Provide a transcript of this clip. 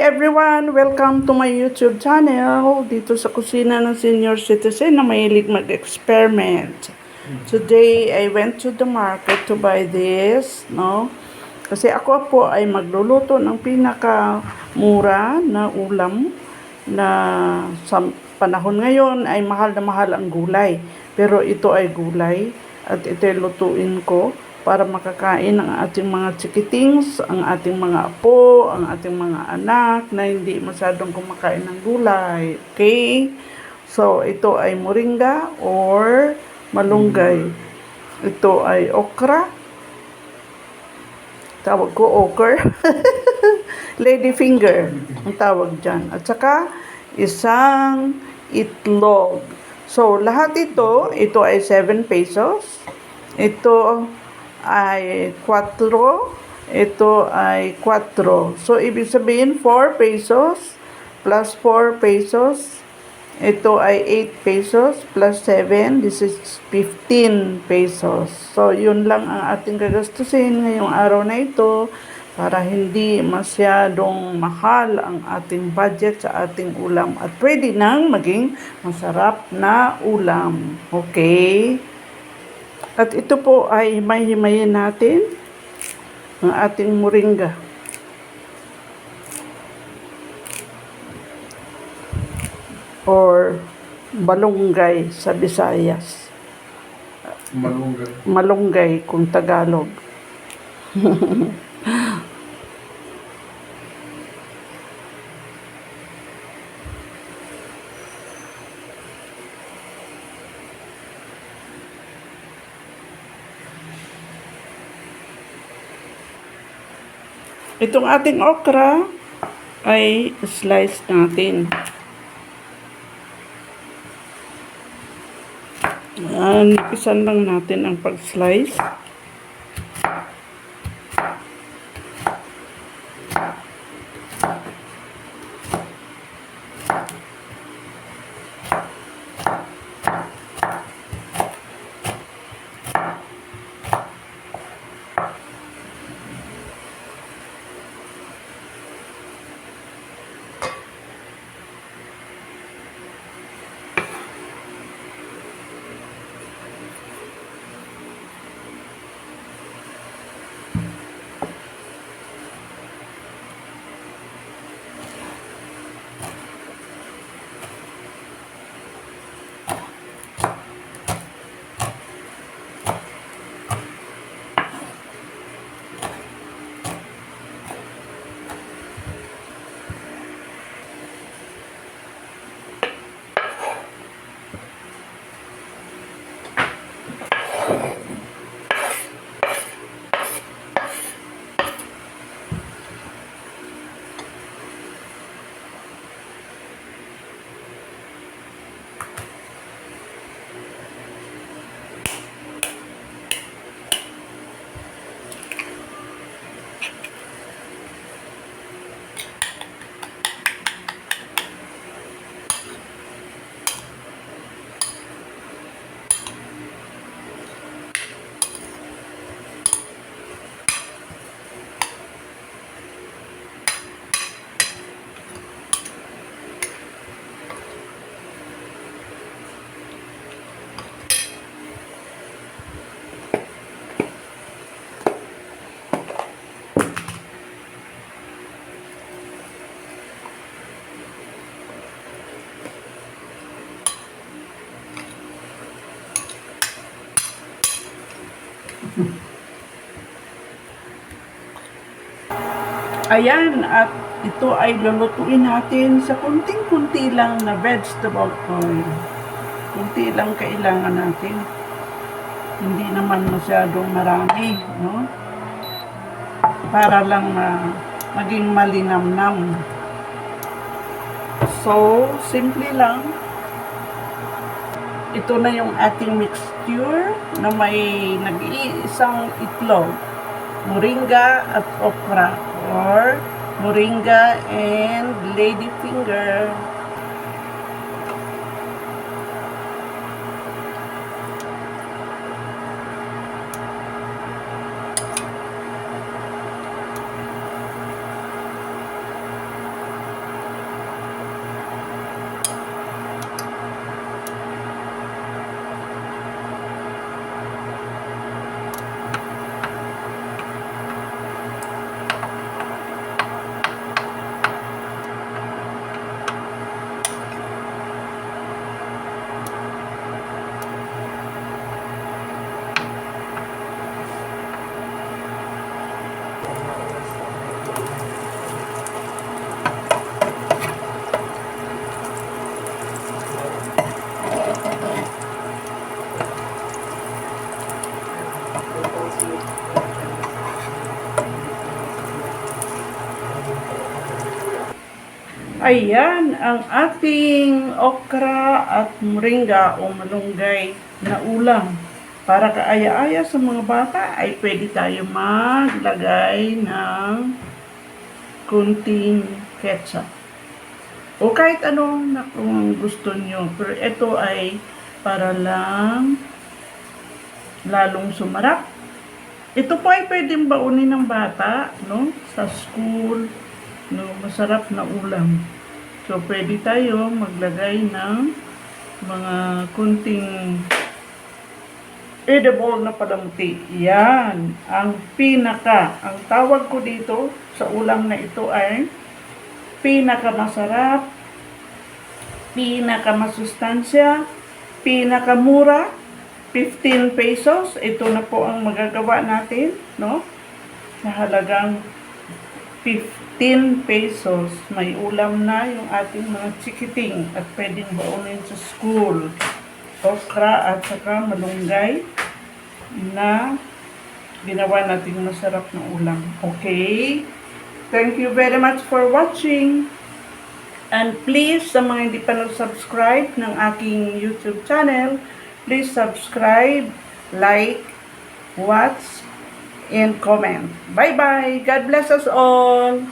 everyone! Welcome to my YouTube channel dito sa kusina ng senior citizen na mahilig mag-experiment. Today, I went to the market to buy this, no? Kasi ako po ay magluluto ng pinaka-mura na ulam na sa panahon ngayon ay mahal na mahal ang gulay. Pero ito ay gulay at ito ay lutuin ko para makakain ang ating mga chikitings, ang ating mga apo, ang ating mga anak na hindi masyadong kumakain ng gulay. Okay? So, ito ay moringa or malunggay. Ito ay okra. Tawag ko okra. Lady finger ang tawag dyan. At saka, isang itlog. So, lahat ito, ito ay 7 pesos. Ito ay 4. Ito ay 4. So, ibig sabihin 4 pesos plus 4 pesos. Ito ay 8 pesos plus 7. This is 15 pesos. So, yun lang ang ating gagastusin ngayong araw na ito para hindi masyadong mahal ang ating budget sa ating ulam at pwede nang maging masarap na ulam. Okay? At ito po ay may-himayin natin ang ating moringa. Or balunggay sa Visayas. Malunggay. Malunggay kung Tagalog. Itong ating okra ay slice natin. Yan, isan lang natin ang pag-slice. Ayan, at ito ay lulutuin natin sa kunting-kunti lang na vegetable oil. Kunti lang kailangan natin. Hindi naman masyadong marami, no? Para lang na maging malinamnam. So, simple lang. Ito na yung ating mixture na may nag-iisang itlog moringa at okra or moringa and ladyfinger. Ayan ang ating okra at moringa o malunggay na ulam. Para kaaya-aya sa mga bata ay pwede tayo maglagay ng kunting ketchup. O kahit ano na kung gusto nyo. Pero ito ay para lang lalong sumarap ito po ay pwedeng baunin ng bata, no? Sa school, no? Masarap na ulam. So, pwede tayo maglagay ng mga kunting edible na palamuti. Yan. Ang pinaka. Ang tawag ko dito sa ulam na ito ay pinakamasarap, pinakamasustansya, pinakamura, 15 pesos. Ito na po ang magagawa natin, no? Sa halagang 15 pesos. May ulam na yung ating mga chikiting at pwedeng baunin sa school. Okra at saka malunggay na ginawa natin masarap na ulam. Okay? Thank you very much for watching. And please, sa mga hindi pa nag-subscribe ng aking YouTube channel, please subscribe, like, watch, and comment. Bye-bye! God bless us all!